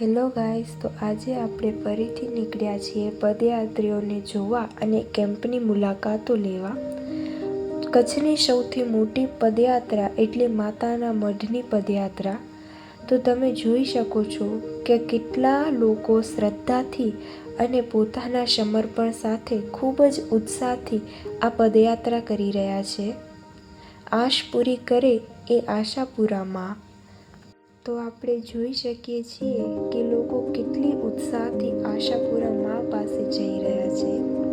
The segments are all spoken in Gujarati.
હેલો ગાઈસ, તો આજે આપણે ફરીથી નીકળ્યા છીએ પદયાત્રીઓને જોવા અને કેમ્પની મુલાકાતો લેવા. કચ્છની સૌથી મોટી પદયાત્રા એટલે માતાના મઢની પદયાત્રા. તો તમે જોઈ શકો છો કે કેટલા લોકો શ્રદ્ધાથી અને પોતાના સમર્પણ સાથે ખૂબ જ ઉત્સાહથી આ પદયાત્રા કરી રહ્યા છે. આશ પૂરી કરે એ આશાપુરામાં. તો આપણે જોઈ શકીએ છીએ કે લોકો કેટલી ઉત્સાહથી આશાપુરા મા પાસે જઈ રહ્યા છે.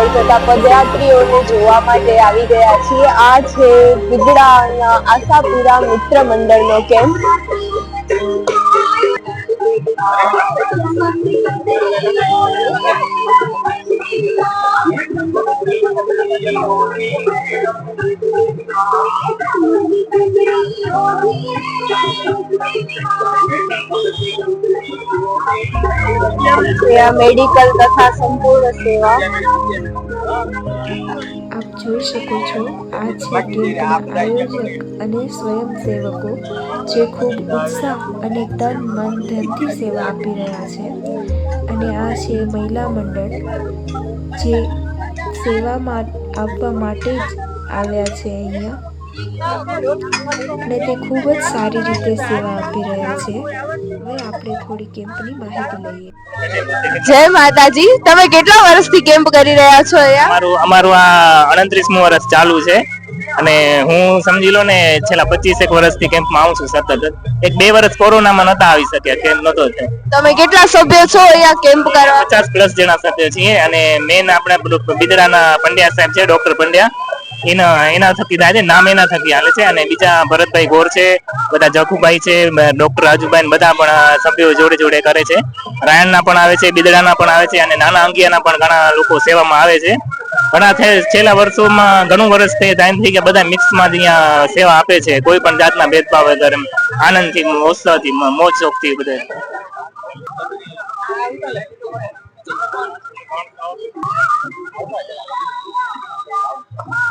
મળી જતા પદયાત્રીઓને જોવા માટે આવી ગયા છીએ. આ છે ગીદડાના આશાપુરા મિત્ર મંડળનો કેમ્પ. ત્યાં મેડિકલ તથા સંપૂર્ણ સેવા. આપ જોઈ શકો છો, આ છે કેમ્પના આયોજક અને સ્વયંસેવકો જે ખૂબ ઉત્સાહ અને તન મન ધનથી સેવા આપી રહ્યા છે. અને આ છે મહિલા મંડળ, જે સેવામાં આપવા માટે જ આવ્યા છે અહીંયા. અને તે ખૂબ જ સારી રીતે સેવા આપી રહ્યા છે હવે આપણે થોડી કેમ્પની માહિતી લઈએ. જય માતાજી. તમે કેટલા વર્ષથી કેમ્પ કરી રહ્યા છો અમારું અમારું આ અડત્રીસમું વર્ષ ચાલુ છે. અને હું સમજી લો ને છેલ્લા પચીસ એક વર્ષથી કેમ્પમાં આવું છું સતત. એક બે વર્ષ કોરોનામાં નતા આવી શક્યા કેમ્પ નતો થયો. તમે કેટલા સભ્યો છો અહીંયા કેમ્પ કરવા? પચાસ પ્લસ જણા સભ્ય છીએ અને મેન આપણા બિદડાના પંડ્યા સાહેબ છે ડોક્ટર પંડ્યા. એના એના થકી થાય છે, નામ એના થકી હાલે છે અને બીજા ભરતભાઈ ગોર છે, બધા જખુભાઈ છે ડોક્ટર રાજુભાઈ બધા પણ સભ્યો જોડે જોડે કરે છે. રાયણના પણ આવે છે, બિદડાના પણ આવે છે અને નાના અંગિયાના પણ ઘણા લોકો સેવામાં આવે છે. ઘણા છેલ્લા વર્ષોમાં ઘણું વર્ષ થઈ ટાઈમ થઈ ગયા બધા મિક્સમાં જ અહીંયા સેવા આપે છે, કોઈ પણ જાતના ભેદભાવ વગર આનંદથી, ઉત્સાહથી મોજ શોખથી બધે.